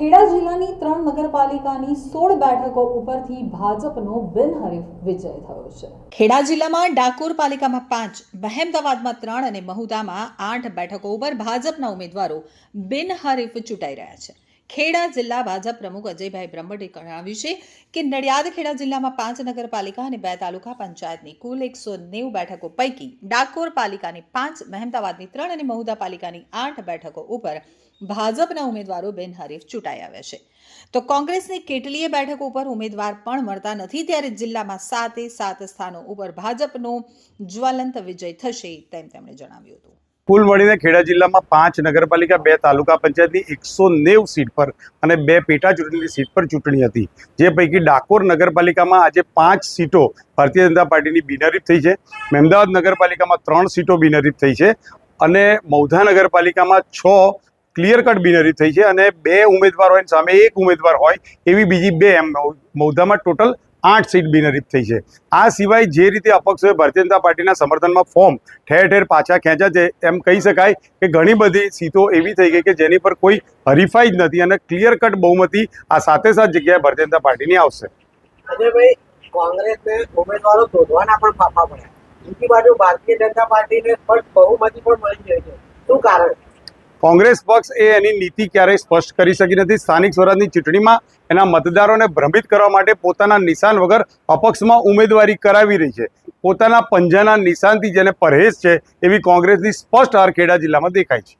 ખેડા જિલ્લાની ત્રણ નગરપાલિકાની સોળ બેઠકો ઉપરથી ભાજપનો બિનહરીફ વિજય થયો છે. ખેડા જિલ્લામાં ડાકોર પાલિકામાં પાંચ, મહેમદાવાદમાં ત્રણ અને મહુદામાં આઠ બેઠકો ઉપર ભાજપના ઉમેદવારો બિનહરીફ ચૂંટાઈ રહ્યા છે. ખેડા જિલ્લા ભાજપ પ્રમુખ અજયભાઈ બ્રહ્મટે જણાવ્યું છે કે નડિયાદ, ખેડા જિલ્લામાં પાંચ નગરપાલિકા અને બે તાલુકા પંચાયતની કુલ એકસો નેવું બેઠકો પૈકી ડાકોર પાલિકાની પાંચ, મહેમદાવાદની ત્રણ અને મહુદા પાલિકાની આઠ બેઠકો ઉપર ભાજપના ઉમેદવારો બિનહરીફ ચૂંટાઈ આવ્યા છે. તો કોંગ્રેસની કેટલીય બેઠકો ઉપર ઉમેદવાર પણ મળતા નથી ત્યારે જિલ્લામાં સાતે સાત સ્થાનો ઉપર ભાજપનો જ્વલંત વિજય થશે તેમ તેમણે જણાવ્યું હતું. કુલ મળીને ખેડા જિલ્લામાં પાંચ, નગરપાલિકા બે, તાલુકા પંચાયતની એકસો નેવ સીટ પર અને બે પેટા ચૂંટણીની સીટ પર ચૂંટણી હતી. જે પૈકી ડાકોર નગરપાલિકામાં આજે પાંચ સીટો ભારતીય જનતા પાર્ટીની બિનહરીફ થઈ છે. મહેમદાવાદ નગરપાલિકામાં ત્રણ સીટો બિનહરીફ થઈ છે અને મૌધા નગરપાલિકામાં છ ક્લિયર કટ બિનહરીફ થઈ છે અને બે ઉમેદવાર હોય સામે એક ઉમેદવાર હોય એવી બીજી બે એમ મૌધામાં ટોટલ આઠ સીટ બિનહરીફ થઈ છે. આ સિવાય જે રીતે અપક્ષોએ ભારતીય જનતા પાર્ટીના સમર્થનમાં ફોર્મ ઠેર ઠેર પાછા ખેંચ્યા છે, એમ કહી શકાય કે ઘણી બધી સીટો એવી થઈ ગઈ કે જેની પર કોઈ હરીફાઈ જ નથી અને ક્લિયર કટ બહુમતી આ સાથે સાત જગ્યાએ ભારતીય જનતા પાર્ટીની આવશે. અજયભાઈ, કોંગ્રેસને ઉમેદવારો શોધવાના પણ ફાફા પડ્યા. બીજી બાજુ ભારતીય જનતા પાર્ટીને સ્પષ્ટ બહુમતી પણ મળી ગઈ છે. શું કારણ? કોંગ્રેસ પક્ષ એ એની નીતિ ક્યારેય સ્પષ્ટ કરી શકી નથી. સ્થાનિક સ્વરાજની ચૂંટણીમાં એના મતદારોને ભ્રમિત કરવા માટે પોતાના નિશાન વગર અપક્ષમાં ઉમેદવારી કરાવી રહી છે. પોતાના પંજાના નિશાનથી જેને પરહેજ છે એવી કોંગ્રેસની સ્પષ્ટ હાર ખેડા જિલ્લામાં દેખાય છે.